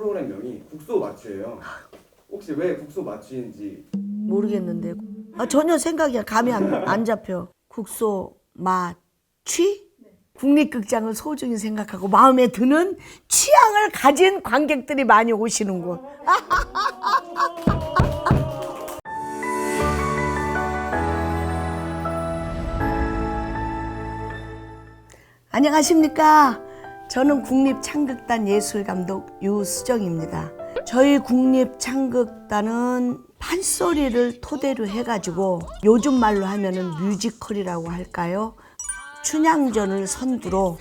프로그램명이 국소 맞추예요. 혹시 왜 국소 맞추인지 모르겠는데 아, 전혀 생각이 감이 안, 안 잡혀. 국소 마취? 국립극장을 소중히 생각하고 마음에 드는 취향을 가진 관객들이 많이 오시는 곳. 안녕하십니까. 저는 국립창극단 예술감독 유수정입니다. 저희 국립창극단은 판소리를 토대로 해가지고 요즘 말로 하면은 뮤지컬이라고 할까요? 춘향전을 선두로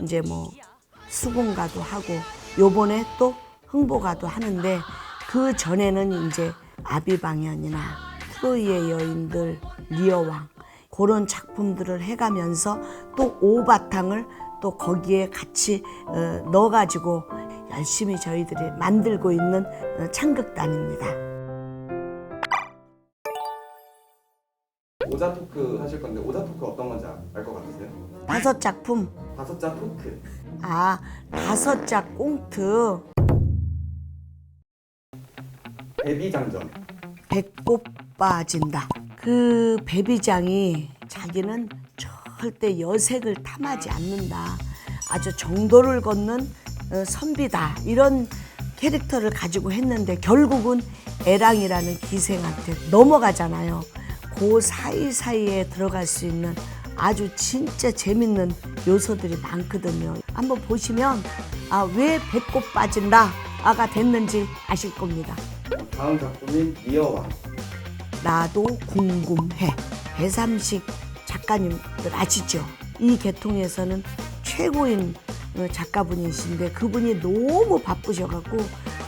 이제 뭐 수공가도 하고 요번에 또 흥보가도 하는데 그 전에는 이제 아비방연이나 트로이의 여인들, 리어왕 그런 작품들을 해가면서 또 오바탕을 또 거기에 같이 어, 넣어가지고 열심히 저희들이 만들고 있는 어, 창극단입니다. 오자 토크 하실 건데 오자 토크 어떤 건지 알 것 같으세요? 다섯 작품, 다섯 자 토크. 아 다섯 작 꽁트, 데뷔장전. 배꼽 빠진다. 그 배비장이 자기는 절대 여색을 탐하지 않는다. 아주 정도를 걷는 어, 선비다. 이런 캐릭터를 가지고 했는데 결국은 애랑이라는 기생한테 넘어가잖아요. 그 사이사이에 들어갈 수 있는 아주 진짜 재밌는 요소들이 많거든요. 한번 보시면 아, 왜 배꼽 빠진다. 아가 됐는지 아실 겁니다. 다음 작품인 리어왕. 나도 궁금해. 배삼식 작가님들 아시죠? 이 계통에서는 최고인 어, 작가분이신데 그분이 너무 바쁘셔갖고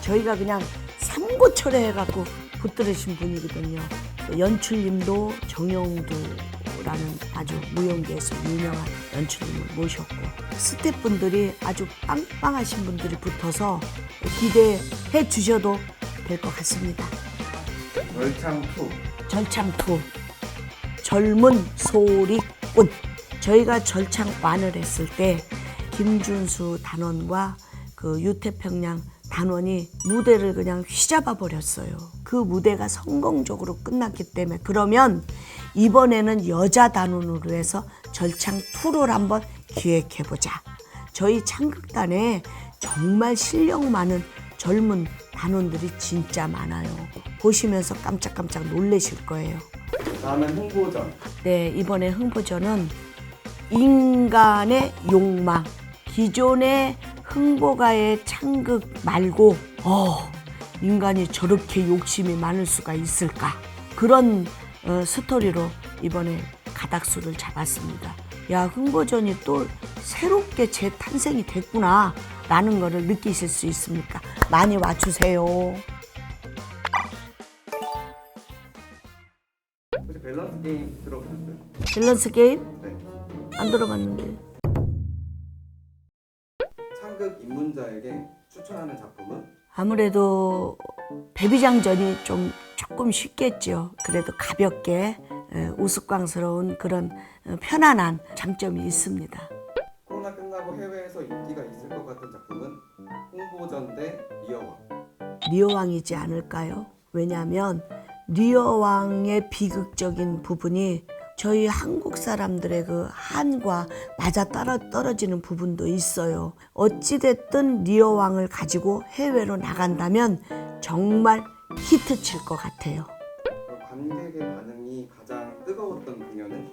저희가 그냥 삼고철에 해갖고 붙들으신 분이거든요. 또 연출님도 정영두라는 아주 무용계에서 유명한 연출님을 모셨고 스태프분들이 아주 빵빵하신 분들이 붙어서 기대해 주셔도 될 것 같습니다. 열창 투. 절창2 젊은 소리꾼 저희가 절창 완을 했을 때 김준수 단원과 그 유태평양 단원이 무대를 그냥 휘잡아 버렸어요. 그 무대가 성공적으로 끝났기 때문에 그러면 이번에는 여자 단원으로 해서 절창 2를 한번 기획해 보자. 저희 창극단에 정말 실력 많은 젊은 단원들이 진짜 많아요. 보시면서 깜짝깜짝 놀라실 거예요. 다음엔 홍보전. 네, 이번에 흥보전은 인간의 욕망. 기존의 흥보가의 창극 말고, 어, 인간이 저렇게 욕심이 많을 수가 있을까? 그런 어, 스토리로 이번에 가닥수를 잡았습니다. 야, 흥보전이 또 새롭게 재탄생이 됐구나. 라는 거를 느끼실 수 있습니까? 많이 와주세요. 혹시 밸런스 게임 들어보셨어요? 밸런스 게임? 네. 안 들어봤는데. 창극 입문자에게 추천하는 작품은 아무래도 배비장전이 좀 조금 쉽겠죠. 그래도 가볍게 에, 우스꽝스러운 그런 어, 편안한 장점이 있습니다. 코로나 끝나고 해외에서 인기가 있을 것 같은 작품은 홍보전 대 리어왕. 리어왕이지 않을까요? 왜냐하면 리어왕의 비극적인 부분이 저희 한국 사람들의 그 한과 맞아 따라 떨어지는 부분도 있어요. 어찌됐든 리어왕을 가지고 해외로 나간다면 정말 히트 칠 것 같아요. 관객의 반응이 가장 뜨거웠던 공연은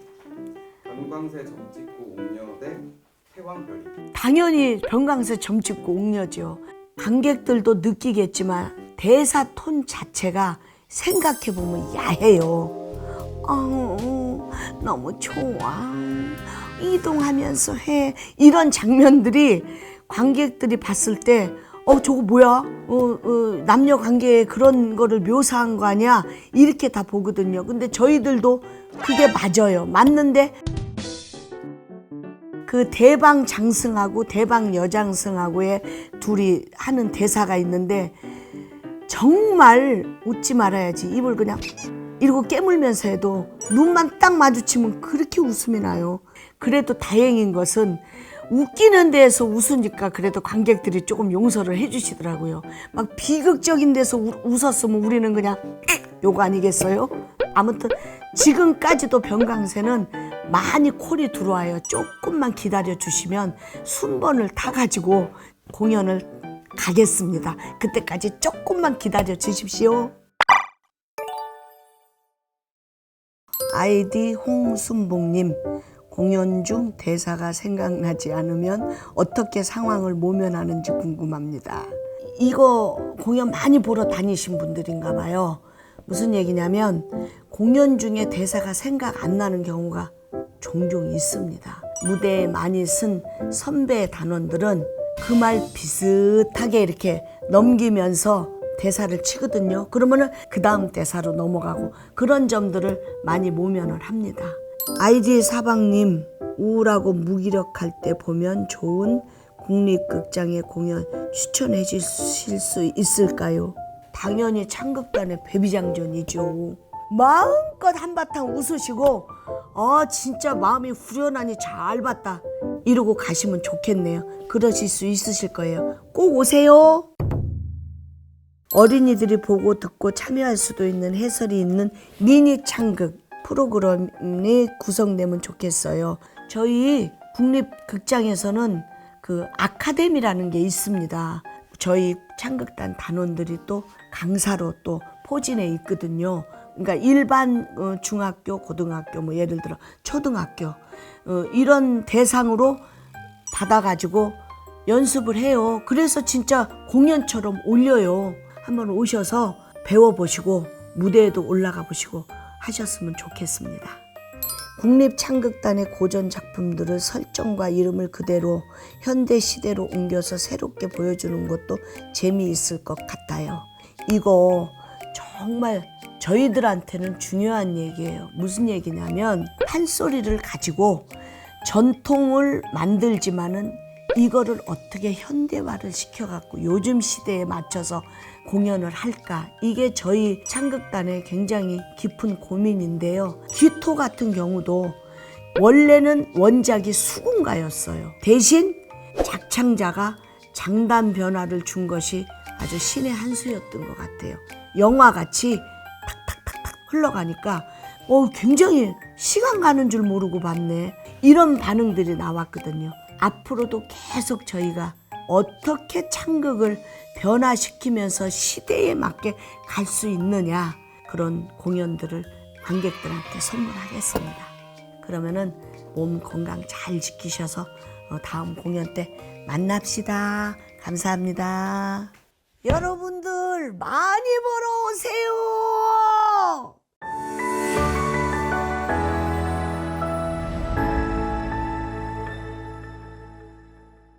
관광새 점찍고 옥녀 대 태왕별이. 당연히 병강세 점찍고 옥녀죠. 관객들도 느끼겠지만 대사 톤 자체가 생각해보면 야해요. 어, 너무 좋아. 이동하면서 해. 이런 장면들이 관객들이 봤을 때, 어, 저거 뭐야? 어, 어, 남녀 관계에 그런 거를 묘사한 거 아니야? 이렇게 다 보거든요. 근데 저희들도 그게 맞아요. 맞는데 그 대방 장승하고 대방 여장승하고의 둘이 하는 대사가 있는데 정말 웃지 말아야지 입을 그냥 이러고 깨물면서 해도 눈만 딱 마주치면 그렇게 웃음이 나요. 그래도 다행인 것은 웃기는 데에서 웃으니까 그래도 관객들이 조금 용서를 해주시더라고요. 막 비극적인 데서 우- 웃었으면 우리는 그냥 요거 아니겠어요? 아무튼 지금까지도 병강세는 많이 콜이 들어와요. 조금만 기다려 주시면 순번을 타 가지고 공연을 가겠습니다. 그때까지 조금만 기다려 주십시오. 아이디 홍순봉님 공연 중 대사가 생각나지 않으면 어떻게 상황을 모면하는지 궁금합니다. 이거 공연 많이 보러 다니신 분들인가 봐요. 무슨 얘기냐면 공연 중에 대사가 생각 안 나는 경우가 종종 있습니다. 무대에 많이 쓴 선배 단원들은 그 말 비슷하게 이렇게 넘기면서 대사를 치거든요. 그러면은 그 다음 대사로 넘어가고 그런 점들을 많이 모면을 합니다. 아이디 사방님 우울하고 무기력할 때 보면 좋은 국립극장의 공연 추천해 주실 수 있을까요? 당연히 창극단의 베비장전이죠. 마음껏 한바탕 웃으시고 아 진짜 마음이 후련하니 잘 봤다 이러고 가시면 좋겠네요. 그러실 수 있으실 거예요. 꼭 오세요. 어린이들이 보고 듣고 참여할 수도 있는 해설이 있는 미니 창극 프로그램이 구성되면 좋겠어요. 저희 국립극장에서는 그 아카데미라는 게 있습니다. 저희 창극단 단원들이 또 강사로 또 포진해 있거든요. 그러니까 일반 어, 중학교, 고등학교, 뭐 예를 들어 초등학교 어, 이런 대상으로 받아가지고 연습을 해요. 그래서 진짜 공연처럼 올려요. 한번 오셔서 배워보시고 무대에도 올라가 보시고 하셨으면 좋겠습니다. 국립창극단의 고전 작품들을 설정과 이름을 그대로 현대 시대로 옮겨서 새롭게 보여주는 것도 재미있을 것 같아요. 이거 정말 저희들한테는 중요한 얘기예요. 무슨 얘기냐면 한 소리를 가지고 전통을 만들지만은 이거를 어떻게 현대화를 시켜갖고 요즘 시대에 맞춰서 공연을 할까 이게 저희 창극단의 굉장히 깊은 고민인데요. 기토 같은 경우도 원래는 원작이 수군가였어요. 대신 작창자가 장단 변화를 준 것이 아주 신의 한 수였던 것 같아요. 영화 같이 탁탁탁탁 흘러가니까 어 굉장히 시간 가는 줄 모르고 봤네. 이런 반응들이 나왔거든요. 앞으로도 계속 저희가 어떻게 창극을 변화시키면서 시대에 맞게 갈 수 있느냐 그런 공연들을 관객들한테 선물하겠습니다. 그러면은 몸 건강 잘 지키셔서 어, 다음 공연 때 만납시다. 감사합니다. 여러분들 많이 보러